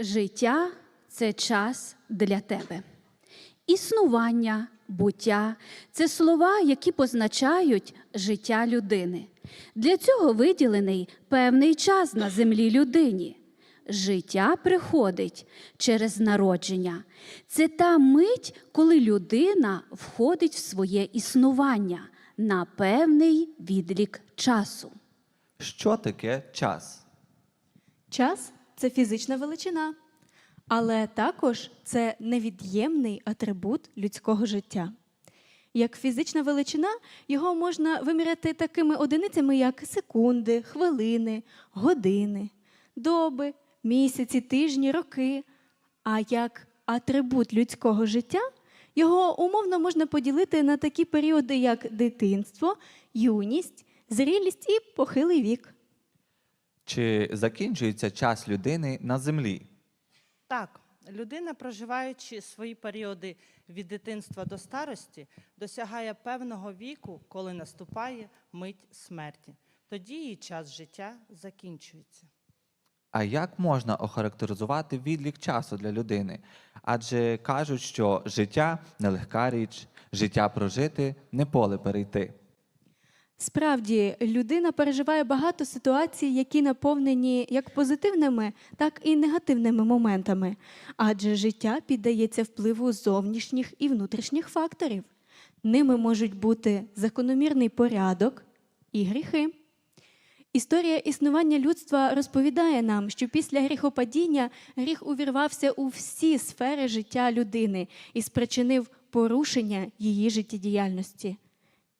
Життя це час для тебе. Існування, буття це слова, які позначають життя людини. Для цього виділений певний час на землі людині. Життя приходить через народження. Це та мить, коли людина входить в своє існування на певний відлік часу. Що таке час? Час це фізична величина, але також це невід'ємний атрибут людського життя. Як фізична величина, його можна виміряти такими одиницями, як секунди, хвилини, години, доби, місяці, тижні, роки. А як атрибут людського життя, його умовно можна поділити на такі періоди, як дитинство, юність, зрілість і похилий вік. Чи закінчується час людини на землі? Так, людина, проживаючи свої періоди від дитинства до старості, досягає певного віку, коли наступає мить смерті. Тоді її час життя закінчується. А як можна охарактеризувати відлік часу для людини? Адже кажуть, що життя нелегка річ, життя прожити не поле перейти. Справді, людина переживає багато ситуацій, які наповнені як позитивними, так і негативними моментами, адже життя піддається впливу зовнішніх і внутрішніх факторів. Ними можуть бути закономірний порядок і гріхи. Історія існування людства розповідає нам, що після гріхопадіння гріх увірвався у всі сфери життя людини і спричинив порушення її життєдіяльності.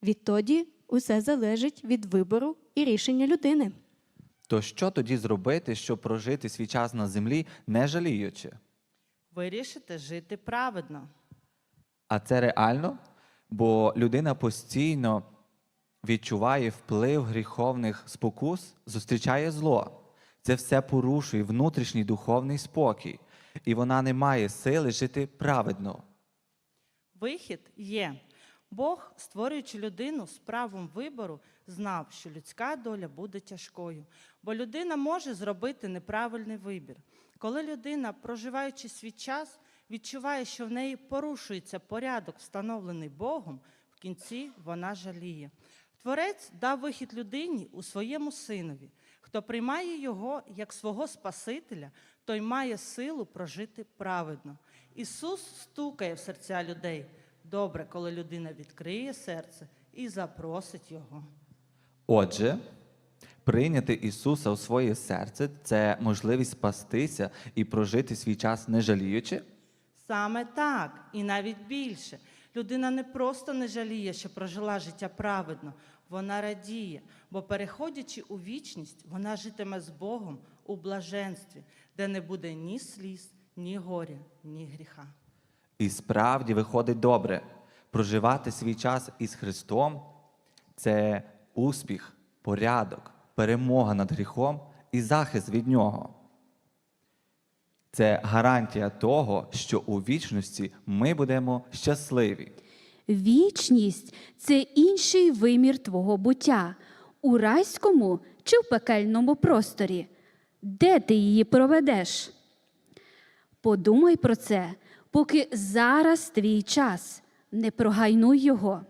Відтоді усе залежить від вибору і рішення людини. То що тоді зробити, щоб прожити свій час на землі, не жаліючи? Вирішите жити праведно. А це реально? Бо людина постійно відчуває вплив гріховних спокус, зустрічає зло. Це все порушує внутрішній духовний спокій, і вона не має сили жити праведно. Вихід є. Бог, створюючи людину з правом вибору, знав, що людська доля буде тяжкою, бо людина може зробити неправильний вибір. Коли людина, проживаючи свій час, відчуває, що в неї порушується порядок, встановлений Богом, в кінці вона жаліє. Творець дав вихід людині у своєму синові. Хто приймає його як свого Спасителя, той має силу прожити праведно. Ісус стукає в серця людей. Добре, коли людина відкриє серце і запросить Його. Отже, прийняти Ісуса у своє серце це можливість спастися і прожити свій час не жаліючи. Саме так, і навіть більше. Людина не просто не жаліє, що прожила життя праведно, вона радіє, бо переходячи у вічність, вона житиме з Богом у блаженстві, де не буде ні сліз, ні горя, ні гріха. І справді виходить добре. Проживати свій час із Христом це успіх, порядок, перемога над гріхом і захист від нього. Це гарантія того, що у вічності ми будемо щасливі. Вічність це інший вимір твого буття у райському чи в пекельному просторі. Де ти її проведеш? Подумай про це, поки зараз твій час, не прогайнуй його.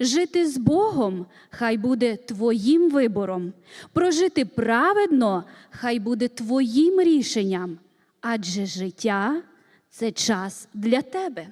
Жити з Богом хай буде твоїм вибором, прожити праведно хай буде твоїм рішенням, адже життя це час для тебе.